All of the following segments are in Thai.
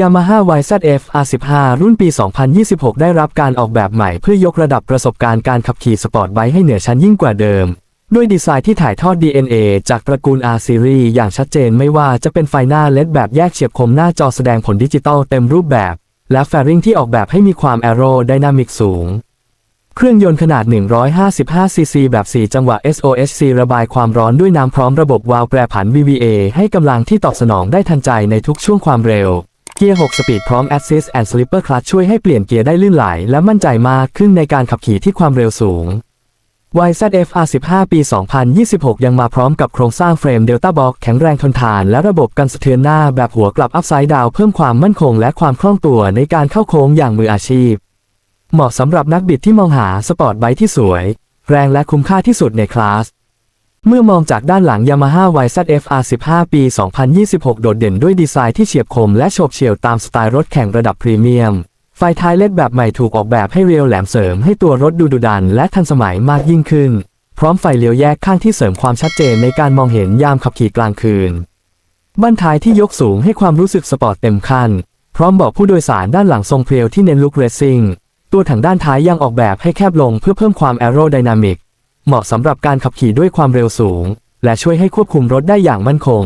Yamaha YZF R15 รุ่นปี 2026 ได้รับการออกแบบใหม่เพื่อยกระดับประสบการณ์การขับขี่สปอร์ตไบค์ให้เหนือชั้นยิ่งกว่าเดิม ด้วยดีไซน์ที่ถ่ายทอด DNA จากตระกูล R Series อย่างชัดเจนไม่ว่าจะเป็นไฟหน้าเลดแบบแยกเฉียบคมหน้าจอแสดงผลดิจิตอลเต็มรูปแบบ และแฟริงที่ออกแบบให้มีความแอโรไดนามิกสูง เครื่องยนต์ขนาด 155ซีซีแบบ 4 จังหวะ SOHC ระบายความร้อนด้วยน้ำพร้อมระบบวาล์วแปรผัน VVA ให้กำลังที่ตอบสนองได้ทันใจในทุกช่วงความเร็ว เกียร์ 6 สปีดพร้อม Assist and Slipper Clutch ช่วยให้เปลี่ยนเกียร์ได้ลื่นไหล และมั่นใจมากขึ้นในการขับขี่ที่ความเร็วสูง YZF R15 ปี 2026 ยังมาพร้อมกับโครงสร้างเฟรม Delta Box แข็งแรงทนทาน และระบบกันสะเทือนหน้าแบบหัวกลับ Upside Down เพิ่มความมั่นคงและความคล่องตัวในการเข้าโค้งอย่างมืออาชีพ เหมาะสำหรับนักบิดที่มองหาสปอร์ตไบค์ที่สวย แรงและคุ้มค่าที่สุดในคลาส เมื่อมองจากด้านหลัง Yamaha YZF R15 ปี 2026 โดดเด่นด้วยดีไซน์ที่เฉียบคมและโฉบเฉี่ยวตามสไตล์รถแข่งระดับพรีเมียม ไฟท้ายเล็ดแบบใหม่ถูกออกแบบให้เรียวแหลมเสริมให้ตัวรถดูดุดันและทันสมัยมากยิ่งขึ้น พร้อมไฟเลี้ยวแยกข้างที่เสริมความชัดเจนในการมองเห็นยามขับขี่กลางคืน บั้นท้ายที่ยกสูงให้ความรู้สึกสปอร์ตเต็มขั้นพร้อมเบาะผู้โดยสารด้านหลังทรงเพรียวที่เน้นลุคเรซซิ่ง ตัวถังด้านท้ายยังออกแบบให้แคบลงเพื่อเพิ่มความแอโรไดนามิก เหมาะสำหรับการขับขี่ด้วยความเร็วสูง และช่วยให้ควบคุมรถได้อย่างมั่นคง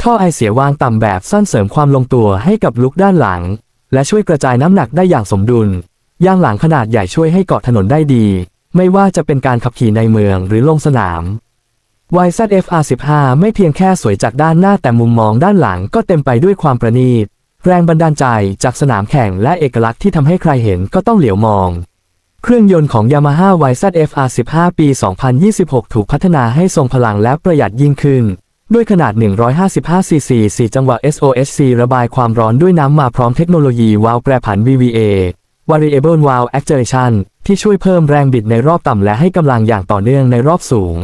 ท่อไอเสียวางต่ำแบบสั้นเสริมความลงตัวให้กับลุกด้านหลัง และช่วยกระจายน้ำหนักได้อย่างสมดุลยางหลังขนาดใหญ่ช่วยให้เกาะถนนได้ดี ไม่ว่าจะเป็นการขับขี่ในเมืองหรือลงสนาม YZF R15 ไม่เพียงแค่สวยจากด้านหน้าแต่มุมมองด้านหลังก็เต็มไปด้วยความประณีต แรงบันดาลใจจากสนามแข่งและเอกลักษณ์ที่ทำให้ใครเห็นก็ต้องเหลียวมอง เครื่องยนต์ของ Yamaha YZF R15 ปี 2026 ถูกพัฒนาให้ทรงพลังและประหยัดยิ่งขึ้น ด้วยขนาด 155ซีซี4จังหวะ SOHC ระบายความร้อนด้วยน้ำมาพร้อมเทคโนโลยีวาล์วแปรผัน VVA Variable Valve Actuation ที่ช่วยเพิ่มแรงบิดในรอบต่ำและให้กำลังอย่างต่อเนื่องในรอบสูง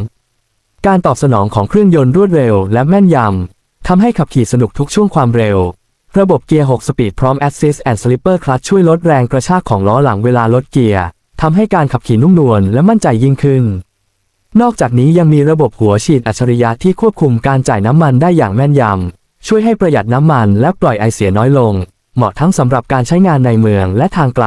การตอบสนองของเครื่องยนต์รวดเร็วและแม่นยำทำให้ขับขี่สนุกทุกช่วงความเร็ว ระบบเกียร์ 6 สปีดพร้อม Assist and Slipper Clutch ช่วยลดแรงกระชากของล้อหลังเวลาลดเกียร์ ทำให้การขับขี่นุ่มนวลและมั่นใจยิ่งขึ้น นอกจากนี้ยังมีระบบหัวฉีดอัจฉริยะที่ควบคุมการจ่ายน้ำมันได้อย่างแม่นยำ ช่วยให้ประหยัดน้ำมันและปล่อยไอเสียน้อยลง เหมาะทั้งสำหรับการใช้งานในเมืองและทางไกล